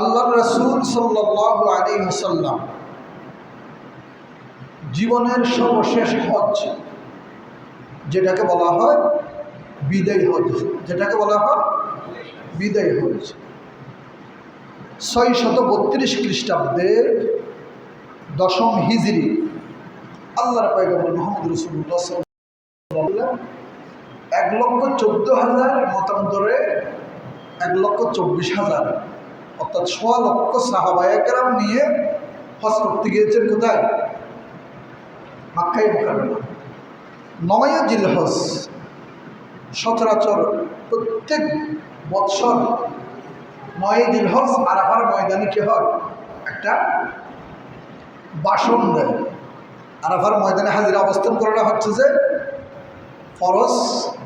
আল্লাহ রসুল সাল্লাহ আলী হাসাল্লাম জীবনের সর্বশেষ হজ, যেটাকে বলা হয় বিদায় হজ, যেটাকে বলা হয় বিদায় হজ। ছয় শত বত্রিশ খ্রিস্টাব্দে দশম হিজড়ি আল্লাহর পয়গম্বর মোহাম্মদ রসুল্লাহ এক লক্ষ চোদ্দ হাজার মতান্তরে এক লক্ষ চব্বিশ হাজার অর্থাৎ সোয়া লক্ষ সাহাবায়াকেরাম নিয়ে হজ করতে গিয়েছেন কোথায়? মাক্কাই মোকাবিলা নয় জিল হজ সচরাচর প্রত্যেক বৎসর নয় দিন হজ আরাফার ময়দানে কি হয়? একটা বাসন দেয়। আরাফার ময়দানে হাজিরা অবস্থান করাটা হচ্ছে যে ফরজ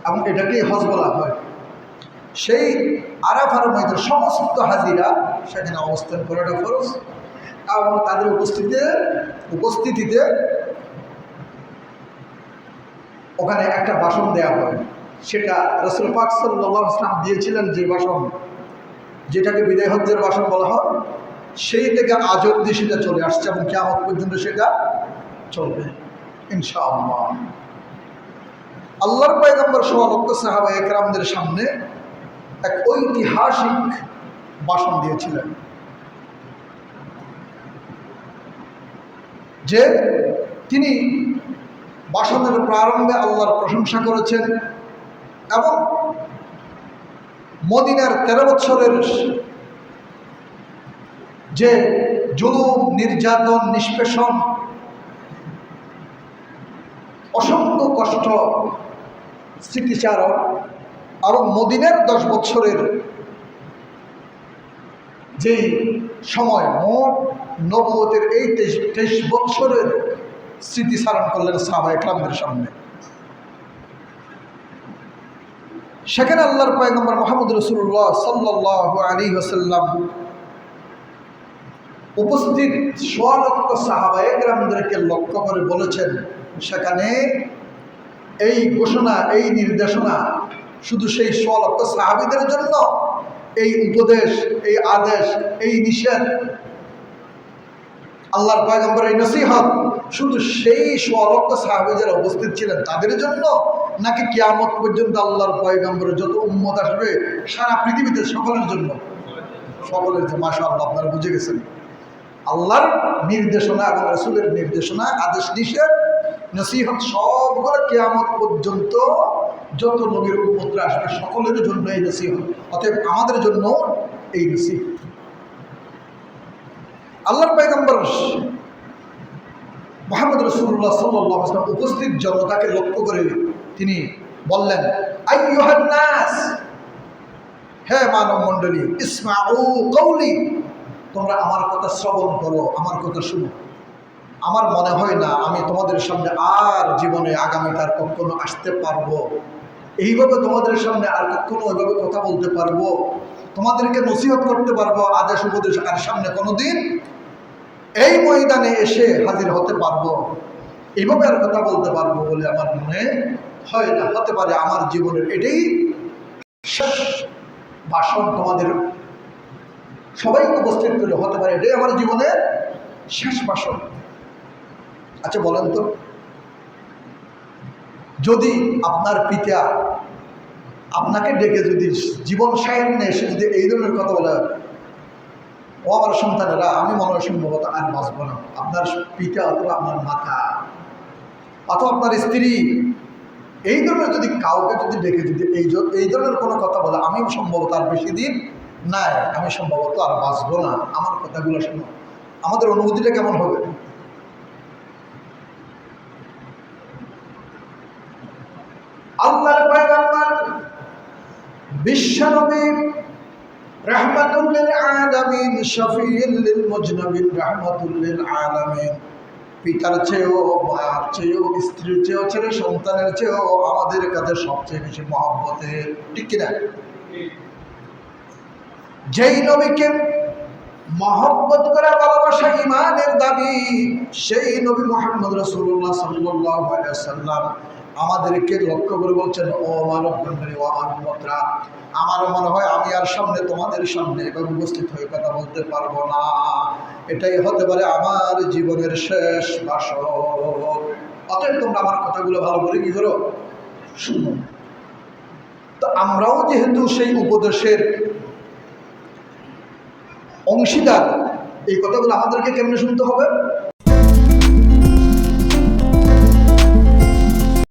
এবং এটাকেই হজ বলা হয়। সেই আরাফার ময়দান সমস্ত হাজিরা সেখানে অবস্থান করাটা ফরজ। এবং তাদের উপস্থিতিতে উপস্থিতিতে ওখানে একটা বাসন দেয়া হয়। সেটা রসুল পাক সাল্লাহ ইসলাম দিয়েছিলেন যে বাসন, যেটাকে বিদায় বাসন বলা হয়, সেই থেকে আজ অব্দি সেটা চলে আসছে এবং কেমন পর্যন্ত সেটা চলবে, ইনশাআল্লাহ। আল্লাহর পয়গম্বর সোয়া লক্ষ সাহাবা একরামদের সামনে এক ঐতিহাসিক ভাষণ দিয়েছিলেন। যে তিনি বাসনের প্রারম্ভে আল্লাহর প্রশংসা করেছেন এবং মদিনার তেরো বছরের যে জুলুম, নির্যাতন, নিষ্পেষণ, অসংখ্য কষ্ট, স্মৃতিচারণ এবং মদিনের দশ বছরের যেই সময় মোট নবতের এই তেইশ তেইশ বছরের স্মৃতিচারণ করলেন সাহবা একরামদের সামনে। সেখানে আল্লাহর পয়গম্বর মোহাম্মদ রসুল্লাহ সাল্লাহ আলী ওসাল্লাম উপস্থিত সোয়ালক্ষ সাহাবা একরামদেরকে লক্ষ্য করে বলেছেন, সেখানে এই ঘোষণা, এই নির্দেশনা শুধু সেই সোয়ালক্ষ সাহাবিদের জন্য এই উপদেশ, এই আদেশ, এই নিষেধ আল্লাহর পয়গম্বর এই নসিহত শুধু সেই সোয়ালক্ষ সাহাবি যারা উপস্থিত ছিলেন তাদের জন্য? নাকি কিয়ামত পর্যন্ত আল্লাহর পয়গম্বরের যত উম্মত আসবে সারা পৃথিবীতে সকলের জন্য? সকলের মাসা আল্লাহ আপনারা বুঝে গেছেন। আল্লাহর নির্দেশনা এবং রসুলের নির্দেশনা, আদেশ, নিষেধ, নসিহত সবগুলো কেয়ামত পর্যন্ত যত নবীর উন্মতরা আসবে, সকলের জন্য এই নসিহত। অতএব আমাদের জন্য এই নসিহত। আল্লাহর পয়গম্বর মোহাম্মদ রসুল্লাহ সাল্লাহ আসলাম উপস্থিত জনতাকে লক্ষ্য করে তিনি বললেন আই নাস! হে মানব মণ্ডলী ইসমা ও কৌলি তোমরা আমার কথা শ্রবণ করো, আমার কথা শুনো। আমার মনে হয় না আমি তোমাদের সামনে আর জীবনে আগামীকার কখনো আসতে পারব। এইভাবে তোমাদের সামনে আর কখনো ওইভাবে কথা বলতে পারব। তোমাদেরকে নসিহত করতে পারব আদেশ উপদেশ আর সামনে কোনো দিন এই ময়দানে এসে হাজির হতে পারব। এইভাবে আর কথা বলতে পারব বলে আমার মনে হয় না। হতে পারে আমার জীবনের এটাই শেষ ভাষণ তোমাদের সবাইকে উপস্থিত হতে পারে এটাই আমার জীবনের শেষ ভাষণ। আচ্ছা বলেন তো। যদি আপনার পিতা আপনাকে ডেকে যদি জীবন সায়নে এসে যদি এই ধরনের কথা বলে, ও আমার সন্তানেরা, আমি মনে হয় সম্ভবত আর বাঁচব না। আপনার পিতা অথবা আপনার মাথা অথবা আপনার স্ত্রী এই ধরনের যদি কাউকে যদি ডেকে যদি এই এই ধরনের কোনো কথা বলে, আমি সম্ভবত আর বেশি দিন নাই, আমি সম্ভবত আর বাঁচব না। আমার কথাগুলো শোনো। আমাদের অনুভূতিটা কেমন হবে আল্লাহর পয়গম্বর বিশ্বনবী রহমাতুল্লিল আলামিন, শফিউল মুজনাবিন রহমাতুল্লিল আলামিন। পিতার চেয়েও, মার চেয়েও, স্ত্রীর চেয়েও, ছেলে সন্তানের চেয়েও আমাদের কাছে সবচেয়ে বেশি মহব্বতের ঠিক কিনা? যেই নবীকে মহব্বত করা, ভালোবাসা ইমানের দাবি, সেই নবী মোহাম্মদ রসুল্লাহ সাল্লাহ সাল্লাম আমাদেরকে লক্ষ্য করে বলছেন, ও আমার আমার মনে হয় আমি আর সামনে তোমাদের সামনে এবার উপস্থিত হয়ে কথা বলতে পারব না। এটাই হতে পারে আমার জীবনের শেষ বাসর। অতএব তোমরা আমার কথাগুলো ভালো করে কি করো? শুনো। তো আমরাও যেহেতু সেই উপদেশের অংশীদার, এই কথাগুলো আমাদেরকে কেমনে শুনতে হবে?